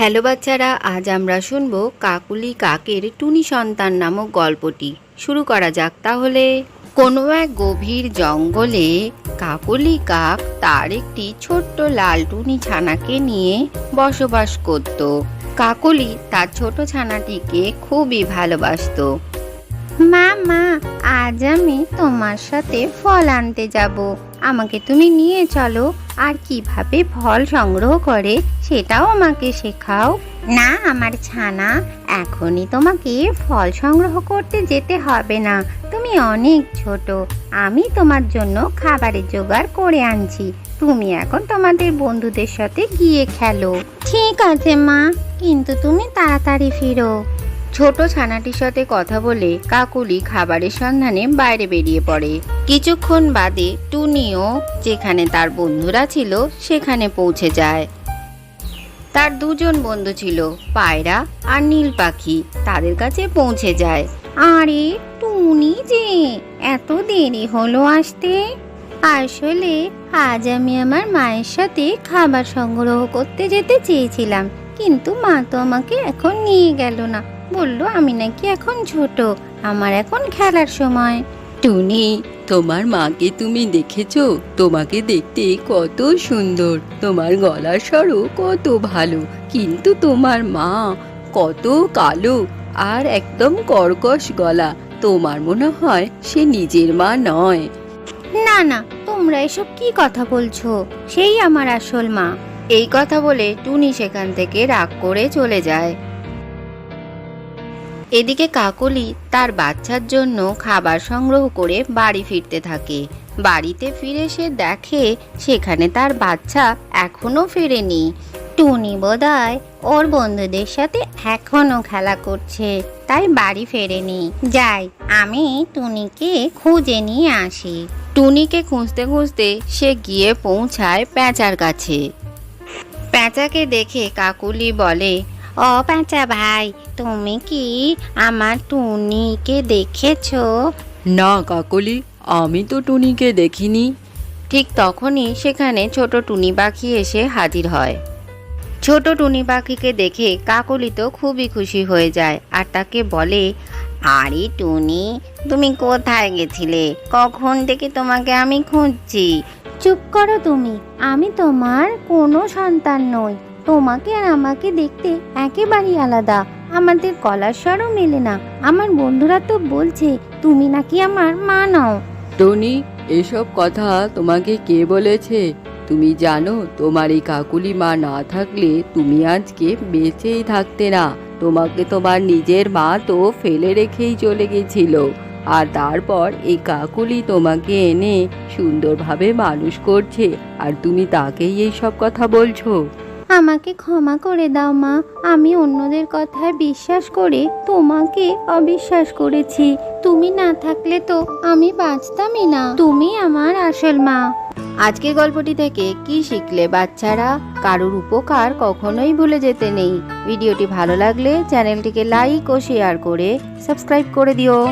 Hello বাচ্চারা, আজ আমরা শুনব কাকুলি কাকের টুনি সন্তান নামক গল্পটি। শুরু করা যাক তাহলে। কোনো এক গভীর জঙ্গলে কাকুলি কাক তার একটি ছোট্ট লাল টুনি ছানাকে নিয়ে বসবাস করত। কাকুলি তার ছোট ছানাটিকে খুবই ভালোবাসতো। মা মা আজ আমি তোমার সাথে ফল আনতে যাব। আমাকে তুমি নিয়ে চলো, আর কীভাবে ফল সংগ্রহ করে সেটাও আমাকে শেখাও। না, আমার ছানা, এখনই তোমাকে ফল সংগ্রহ করতে যেতে হবে না। তুমি অনেক ছোট, আমি তোমার জন্য খাবারের জোগাড় করে আনছি। তুমি এখন তোমাদের বন্ধুদের সাথে গিয়ে খেলো। ঠিক আছে, মা, কিন্তু তুমি তাড়াতাড়ি ফিরো। ছোট ছানাটির সাথে কথা বলে কাকুলি খাবারের সন্ধানে বাইরে বেরিয়ে পড়ে। কিছুক্ষণ বাদে টুনিও, যেখানে তার বন্ধুরা ছিল, সেখানে পৌঁছে যায়। তার দুজন বন্ধু ছিল, পায়রা আর নীল পাখি। তাদের কাছে পৌঁছে যায়। আরে, টুনি যে, এত দেরি হলো আসতে? আসলে আজ আমি আমার মায়ের সাথে খাবার সংগ্রহ করতে যেতে চেয়েছিলাম, কিন্তু মা তো আমাকে এখন নিয়ে গেল না। বলল আমি নাকি এখন ছোট আমার এখন খেলার সময়। টুনি তোমার মাকে তুমি দেখেছ? তোমাকে দেখতে কত সুন্দর তোমার গলার স্বরও কত ভালো কিন্তু তোমার মা কত কালো আর একদম কর্কশ গলা তোমার মনে হয় সে নিজের মা নয়। না না তোমরা এসব কি কথা বলছো? সেই আমার আসল মা। এই কথা বলে টুনি সেখান থেকে রাগ করে চলে যায়। এদিকে কাকলি তার বাচ্চার জন্য খাবার সংগ্রহ করে বাড়ি ফিরতে থাকে। বাড়িতে ফিরে সে দেখে সেখানে তার বাচ্চা এখনও ফেরেনি। টুনি বোধহয় ওর বন্ধুদের সাথে এখনও খেলা করছে, তাই বাড়ি ফেরেনি। যাই, আমি টুনিকে খুঁজে নিয়ে আসি। টুনিকে খুঁজতে খুঁজতে সে গিয়ে পৌঁছায় প্যাঁচার কাছে। প্যাঁচাকে দেখে কাকুলি বলে, ও প্যাঁচা ভাই তুমি কি আমার টুনিকে দেখেছ? না কাকলি আমি তো টুনিকে দেখিনি। ঠিক তখনই সেখানে ছোট টুনি পাখি এসে হাজির হয়। ছোট টুনি পাখিকে দেখে কাকলি তো খুবই খুশি হয়ে যায় আর তাকে বলে আরে টুনি তুমি কোথায় গেছিলে? কখন থেকে তোমাকে আমি খুঁজছি? চুপ করো তুমি আমি তোমার কোনো সন্তান নই। তোমাকে আর আমাকে দেখতে একেবারেই আলাদা। আমাদের কলার স্বরও মেলে না। আমার বন্ধুরা তো বলছে, তুমি নাকি আমার মা নাও। টনি, এসব কথা তোমাকে কে বলেছে? তুমি জানো, তোমার এই কাকুলি মা না থাকলে তুমি আজকে বেঁচেই থাকতে না। তোমাকে তোমার নিজের মা তো ফেলে রেখেই চলে গেছিল। আর তারপর এই কাকুলি তোমাকে এনে সুন্দরভাবে মানুষ করছে। আর তুমি তাকেই এই সব কথা বলছো? আমাকে ক্ষমা করে দাও, মা। আমি অন্যদের কথায় বিশ্বাস করে তোমাকে অবিশ্বাস করেছি। তুমি না থাকলে তো আমি বাঁচতামই না। তুমি আমার আসল মা। আজকে গল্পটি থেকে কি শিখলে বাচ্চারা? কারোর উপকার কখনোই ভুলে যেতে নেই। ভিডিওটি ভালো লাগলে চ্যানেলটিকে লাইক ও শেয়ার করে সাবস্ক্রাইব করে দিও।